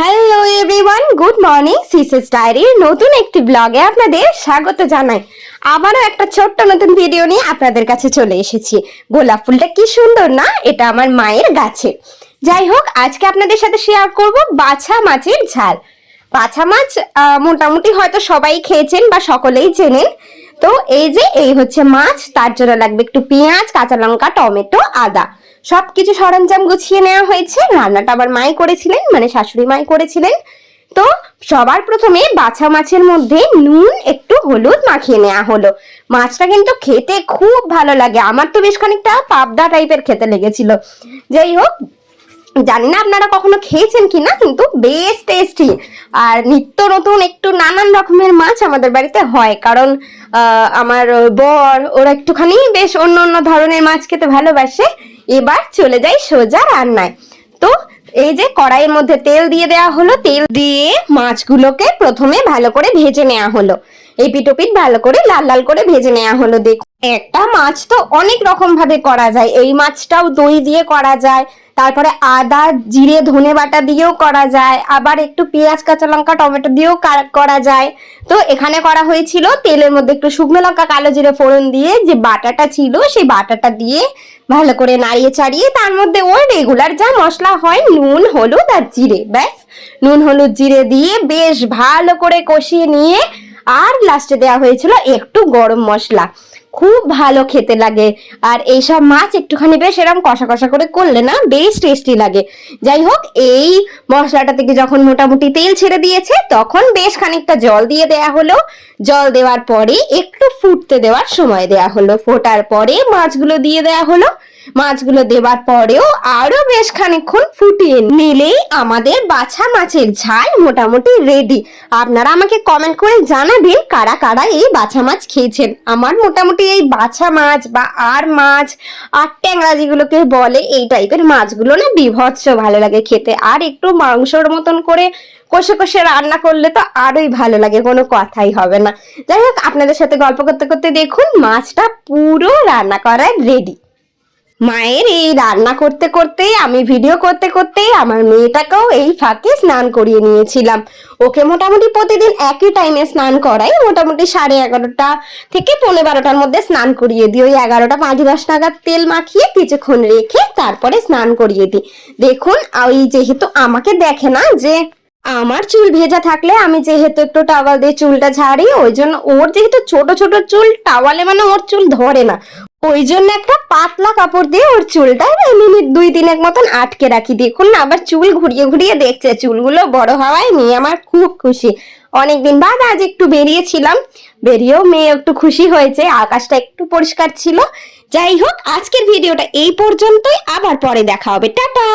Hello everyone good morning সিসেস ডায়েরির নতুন একটি ব্লগে আপনাদের স্বাগত জানাই। আবারও একটা ছোট্ট নতুন ভিডিও নিয়ে আপনাদের কাছে চলে এসেছি। গোলাপ ফুলটা কি সুন্দর না? এটা আমার মায়ের গাছে। যাই হোক, আজকে আপনাদের সাথে শেয়ার করব বাছা মাছের ঝাল। বাছা মাছ মোটামুটি হয়তো সবাই খেয়েছেন বা সকলেই চেনেন। তো এই যে, এই হচ্ছে মাছ, তার জন্য লাগবে একটু পেঁয়াজ, কাঁচা লঙ্কা, টমেটো, আদা। সবকিছু সরঞ্জাম গুছিয়ে নেওয়া হয়েছে। রান্নাটা আবার মাই করেছিলেন মানে শাশুড়ি মাই করেছিলেন। তো সবার প্রথমে বাছা মাছের মধ্যে নুন, একটু হলুদ মাখিয়ে নেওয়া হলো। মাছটা কিন্তু খেতে খুব ভালো লাগে। আমার তো বেশ খানিকটা পাবদা টাইপের খেতে লেগেছিল। যাই হোক জানি না আপনারা কখনো খেয়েছেন কি না কিন্তু বেশ টেস্টি আর নিত্য নতুন একটু নানান রকমের মাছ আমাদের বাড়িতে হয়, কারণ আমার বর, ওরা একটুখানি বেশ অন্য অন্য ধরনের মাছ খেতে ভালোবাসে। এবার চলে যাই সোজা রান্নায়। তো এই যে কড়াইয়ের মধ্যে তেল দিয়ে দেওয়া হলো, তেল দিয়ে মাছগুলোকে প্রথমে ভালো করে ভেজে নেওয়া হলো। এই পিটোপিট ভালো করে লাল লাল করে ভেজে নেওয়া হলো, দেখুন। একটা মাছ তো অনেক রকম ভাবে করা যায়। এই মাছটাও দই দিয়ে করা যায়, তারপরে আদা, জিরে, ধনে বাটা দিয়েও করা যায়, আবার একটু পেঁয়াজ, কাঁচা লঙ্কা, টমেটো দিয়েও করা যায়। তো এখানে করা হয়েছিল তেলের মধ্যে একটু শুকনো লঙ্কা, কালো জিরে ফোড়ন দিয়ে যে বাটাটা ছিল, সেই বাটাটা দিয়ে ভালো করে নাড়িয়ে চাড়িয়ে, তার মধ্যে ওই রেগুলার যা মশলা হয়, নুন, হলুদ আর জিরে, ব্যাস। নুন, হলুদ, জিরে দিয়ে বেশ ভালো করে কষিয়ে নিয়ে আর লাস্টে দেওয়া হয়েছিল একটু গরম মশলা। খুব ভালো খেতে লাগে। আর এইসব মাছ একটুখানি বেশ এরকম কষা কষা করে করলে না বেশ টেস্টি লাগে। যাই হোক, এই মশলাটা থেকে যখন মোটামুটি তেল ছেড়ে দিয়েছে, তখন বেশ খানিকটা জল দিয়ে দেয়া হলো। জল দেওয়ার পরে একটু ফুটতে দেওয়ার সময় দেয়া হলো। ফোটার পরে মাছগুলো দিয়ে দেয়া হলো। মাছগুলো দেওয়ার পরেও আরও বেশ খানিকক্ষণ ফুটিয়ে নিলেই আমাদের বাছা মাছের ঝাল মোটামুটি রেডি আপনারা আমাকে কমেন্ট করে জানাবেন কারা কারা এই বাছা মাছ খেয়েছেন। আমার মোটামুটি এই বাছা মাছ বা আর মাছ আর ট্যাংরা যেগুলোকে বলে, এই টাইপের মাছগুলো না বিভৎস ভালো লাগে খেতে। আর একটু মাংসর মতন করে কষে কষে রান্না করলে তো আরোই ভালো লাগে, কোনো কথাই হবে না। যাই হোক, আপনাদের সাথে গল্প করতে করতে দেখুন, মাছটা পুরো রান্না করার রেডি মায়ের এই রান্না করতে করতে আমি ভিডিও করতে করতে আমার মেয়েটাকেও এই ফাঁকে স্নান করিয়ে নিয়েছিলাম। ওকে মোটামুটি প্রতিদিন একই টাইমে স্নান করাই, মোটামুটি সাড়ে এগারোটা থেকে পনেরো বারোটার মধ্যে স্নান করিয়ে দিই। ওই এগারোটা পাঁচ দশ নাগাদ তেল মাখিয়ে কিছুক্ষণ রেখে তারপরে স্নান করিয়ে দিই। দেখুন, ওই যেহেতু আমাকে দেখে না যে আমার চুল ভেজা থাকলে আমি যেহেতু একটু টাওয়াল দিয়ে চুলটা ঝাড়ি, ওই জন্য ওর যেহেতু ছোট ছোট চুল টাওয়ালে মানে ওর চুল ধরে না। ওই জন্য একটা পাতলা কাপড় দিয়ে ওর চুলটা মিনিট দুই তিনেক মতন আটকে রাখি। দেখুন না, আবার চুল ঘুরিয়ে ঘুরিয়ে দেখছে, চুলগুলো বড় হওয়ায় নিয়ে আমার খুব খুশি। অনেকদিন বাদ আজ একটু বেরিয়েছিলাম, বেরিয়েও মেয়ে একটু খুশি হয়েছে, আকাশটা একটু পরিষ্কার ছিল। যাই হোক, আজকের ভিডিওটা এই পর্যন্তই, আবার পরে দেখা হবে। টাটা!